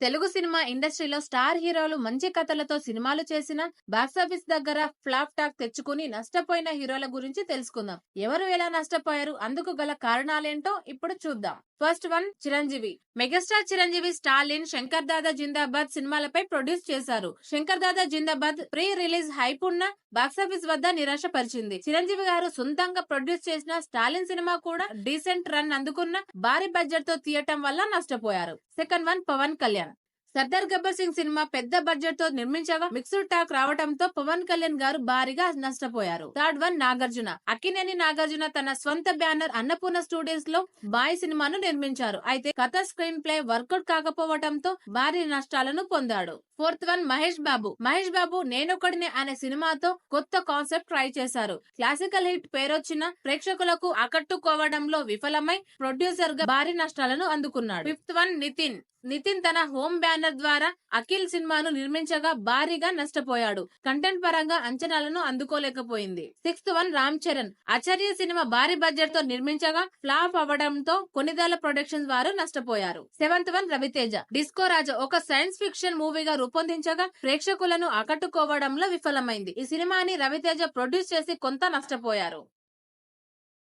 Telugu cinema ఇండస్ట్రీలో star హీరోలు మంచి కథలతో సినిమాలు చేసిన బాక్సాఫీస్ దగ్గర ఫ్లాప్ టాక్ తెచ్చుకుని నష్టపోయిన హీరోల గురించి తెలుసుకుందాం. ఎవరు ఎలా నష్టపోయారు? అందుకు గల కారణాలేంటో ఇప్పుడు చూద్దాం. First one Chiranjeevi. Megastar Chiranjeevi Stalin Shankar Dada Zindabad సినిమాలపై produce చేశారు. Shankar Dada Zindabad pre release hype ఉన్న బాక్సాఫీస్ వద్ద నిరాశపరిచింది. చిరంజీవి గారు సొంతంగా ప్రొడ్యూస్ చేసిన స్టాలిన్ సినిమా కూడా డీసెంట్ రన్ అందుకున్న భారీ బడ్జెట్తో తీయటం వల్ల నష్టపోయారు. Second one Pawan Kalyan. Sardar Gabbar Singh cinema పెద్ద బడ్జెట్తో నిర్మించగా మిక్స్డ్ టాక్ రావడంతో పవన్ కళ్యాణ్ గారు భారీగా నష్టపోయారు. Third one Nagarjuna. Akkineni Nagarjuna తన స్వంత బ్యానర్ అన్నపూర్ణ స్టూడియోస్లో బాయ్ సినిమాను నిర్మించారు. అయితే కథ స్క్రీన్ ప్లే వర్కౌట్ కాకపోవడంతో భారీ నష్టాలను పొందాడు. Fourth one Mahesh Babu. Mahesh Babu Nenokkadine అనే సినిమాతో కొత్త కాన్సెప్ట్ ట్రై చేశారు. క్లాసికల్ హిట్ పేరొచ్చిన ప్రేక్షకులకు ఆకట్టుకోవడంలో విఫలమై ప్రొడ్యూసర్గా భారీ నష్టాలను అందుకున్నాడు. Fifth one Nitin. నితిన్ తన హోమ్ బ్యానర్ ద్వారా అఖిల్ సినిమాను నిర్మించగా భారీగా నష్టపోయాడు. కంటెంట్ పరంగా అంచనాలను అందుకోలేకపోయింది. Sixth one Ram Charan. Acharya cinema భారీ బడ్జెట్తో నిర్మించగా ఫ్లాప్ అవ్వడంతో కొనిదల ప్రొడక్షన్స్ వారు నష్టపోయారు. Seventh one Raviteja. Disco Raja ఒక సైన్స్ ఫిక్షన్ మూవీగా రూపొందించగా ప్రేక్షకులను ఆకట్టుకోవడంలో విఫలమైంది. ఈ సినిమాని రవితేజ ప్రొడ్యూస్ చేసి కొంత నష్టపోయారు.